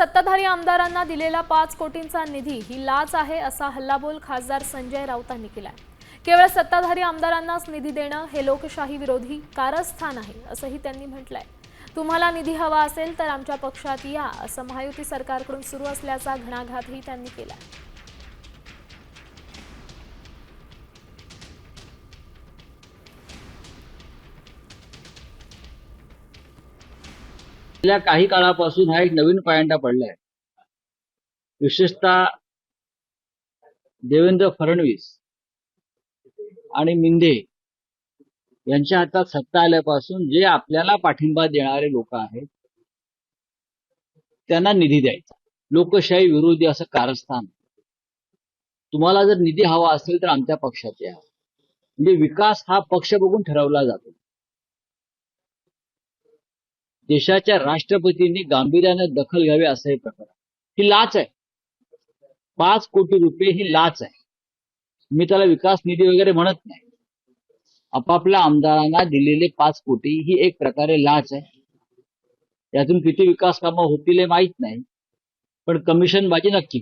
सत्ताधारी आमदारांना दिलेला पाच कोटींचा निधी ही लाच आहे असा हल्लाबोल खासदार संजय राऊतांनी केलाय. केवळ सत्ताधारी आमदारांनाच निधी देणं हे लोकशाही विरोधी कारस्थान आहे असंही त्यांनी म्हटलंय. तुम्हाला निधी हवा असेल तर आमच्या पक्षात या असं महायुती सरकारकडून सुरू असल्याचा घणाघातही त्यांनी केलाय. गेल्या काही काळापासून हा एक नवीन पायंडा पडलाय. विशेषतः देवेंद्र फडणवीस आणि मिंदे यांच्या हातात सत्ता आल्यापासून जे आपल्याला पाठिंबा देणारे लोक आहेत त्यांना निधी द्यायचा. लोकशाही विरोधी असं कारस्थान. तुम्हाला जर निधी हवा असेल तर आमच्या पक्षात या म्हणजे विकास हा पक्ष बघून ठरवला जातो. देशाच्या राष्ट्रपतींनी गांभीर्याने दखल घ्यावी असं हे प्रकार ही लाच आहे. पाच कोटी रुपये ही लाच आहे. मी त्याला विकास निधी वगैरे म्हणत नाही. आपापल्या आमदारांना दिलेले पाच कोटी ही एक प्रकारे लाच आहे. यातून किती विकास कामं होतील हे माहीत नाही. पण कमिशन बाजी नक्की.